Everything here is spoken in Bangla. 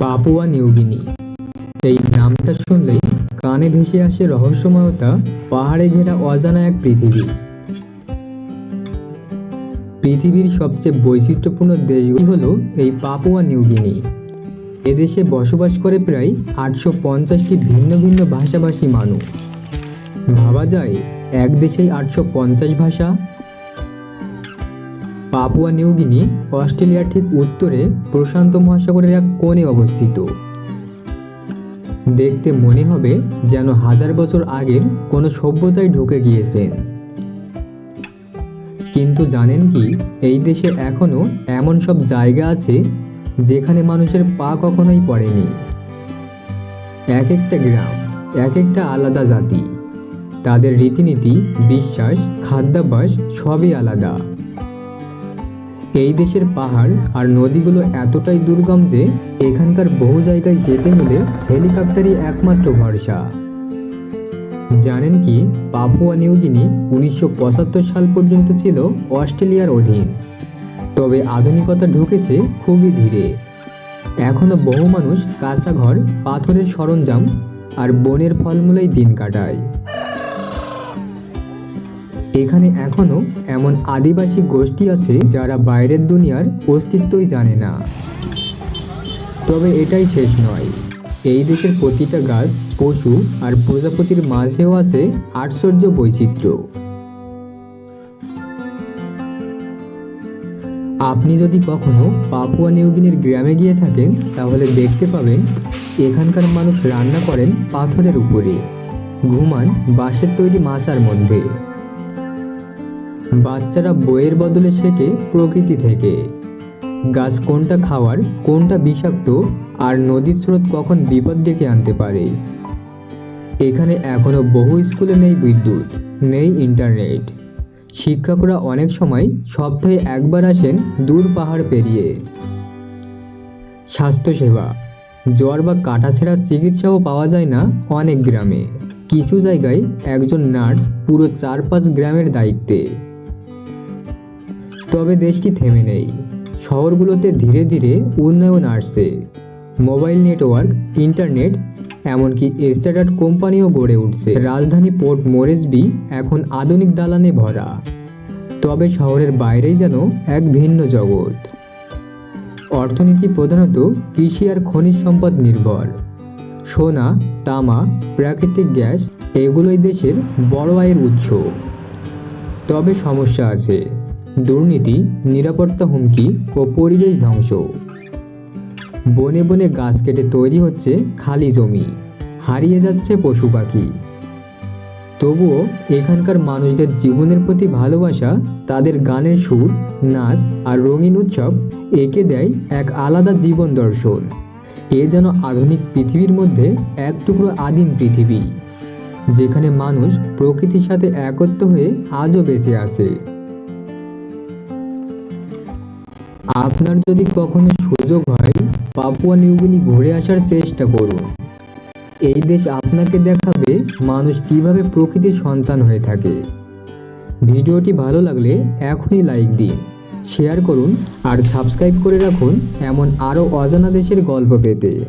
Papua New Guinea. এই নামটা শুনলেই কানে ভেসে আসে রহস্যময়তা, পাহাড়ে ঘেরা অজানা এক পৃথিবী। পৃথিবীর সবচেয়ে বৈচিত্র্যপূর্ণ দেশগুলি হল এই পাপুয়া নিউগিনি। এদেশে বসবাস করে প্রায় আটশো পঞ্চাশটি ভিন্ন ভিন্ন ভাষাভাষী মানুষ। ভাবা যায়, এক দেশেই আটশো পঞ্চাশ ভাষা পাপুয়া নিউগিনি, অস্ট্রেলিয়ার ঠিক উত্তরে প্রশান্ত মহাসাগরের এক কোণে অবস্থিত। দেখতে মনে হবে যেন হাজার বছর আগের কোনো সভ্যতায় ঢুকে গিয়েছেন কিন্তু জানেন কি, এই দেশে এখনও এমন সব জায়গা আছে যেখানে মানুষের পা কখনোই পড়েনি। এক একটা গ্রাম, এক একটা আলাদা জাতি, তাদের রীতিনীতি, বিশ্বাস, খাদ্যাভ্যাস সবই আলাদা। এই দেশের পাহাড় আর নদীগুলো এতটাই দুর্গম যে এখানকার বহু জায়গায় যেতে হলে হেলিকপ্টারই একমাত্র ভরসা। জানেন কি, পাপুয়া নিউগিনি উনিশশো পঁচাত্তর সাল পর্যন্ত ছিল অস্ট্রেলিয়ার অধীন। তবে আধুনিকতা ঢুকেছে খুবই ধীরে। এখনও বহু মানুষ কাঁচা ঘর পাথরের সরঞ্জাম আর বনের ফলমূলেই দিন কাটায়। এখানে এখনও এমন আদিবাসী গোষ্ঠী আছে যারা বাইরের দুনিয়ার অস্তিত্বই জানে না। তবে এটাই শেষ নয়। এই দেশের প্রতিটা গাছ, পশু আর প্রজাপতির মাঝেও আছে আশ্চর্য বৈচিত্র্য। আপনি যদি কখনো পাপুয়া নিউগিনির গ্রামে গিয়ে থাকেন, তাহলে দেখতে পাবেন এখানকার মানুষ রান্না করেন পাথরের উপরে। ঘুমান বাঁশের তৈরি মাচার মধ্যে। বাচ্চারা বইয়ের বদলে শেখে প্রকৃতি থেকে। গাছ কোনটা খাওয়ার, কোনটা বিষাক্ত, আর নদীর স্রোত কখন বিপদ ডেকে আনতে পারে? এখানে এখনও বহু স্কুলে নেই বিদ্যুৎ, নেই ইন্টারনেট। শিক্ষকরা অনেক সময় সপ্তাহে একবার আসেন দূর পাহাড় পেরিয়ে। স্বাস্থ্যসেবা, জ্বর বা কাটাছেঁড়ার চিকিৎসাও পাওয়া যায় না অনেক গ্রামে। কিছু জায়গায় একজন নার্স পুরো চার পাঁচ গ্রামের দায়িত্বে। তবে দেশটি থেমে নেই। শহরগুলোতে ধীরে ধীরে উন্নয়ন আসছে। মোবাইল নেটওয়ার্ক, ইন্টারনেট, এমনকি স্টার্টার কোম্পানিও গড়ে উঠছে। রাজধানী পোর্ট মোরেসবি এখন আধুনিক দালানে ভরা। তবে শহরের বাইরেই যেন এক ভিন্ন জগৎ। অর্থনীতি প্রধানত কৃষি আর খনিজ সম্পদ নির্ভর। সোনা, তামা, প্রাকৃতিক গ্যাস, এগুলোই দেশের বড় আয়ের উৎস। তবে সমস্যা আছে। দুর্নীতি, নিরাপত্তা হুমকি ও পরিবেশ ধ্বংস। বনে বনে গাছ কেটে তৈরি হচ্ছে খালি জমি, হারিয়ে যাচ্ছে পশু পাখি। তবুও এখানকার মানুষদের জীবনের প্রতি ভালোবাসা, তাদের গানের সুর, নাচ আর রঙিন উৎসব একে দেয় এক আলাদা জীবন দর্শন। এ যেন আধুনিক পৃথিবীর মধ্যে এক টুকরো আদিম পৃথিবী, যেখানে মানুষ প্রকৃতির সাথে একত্র হয়ে আজও বেঁচে আছে। আপনার যদি কখনো সুযোগ হয়, পাপুয়া নিউগিনি ঘুরে আসার চেষ্টা করুন। এই দেশ আপনাকে দেখাবে মানুষ কীভাবে প্রকৃতির সন্তান হয়ে থাকে। ভিডিওটি ভালো লাগলে এখনই লাইক দিন, শেয়ার করুন, আর সাবস্ক্রাইব করে রাখুন এমন আরও অজানা দেশের গল্প পেতে।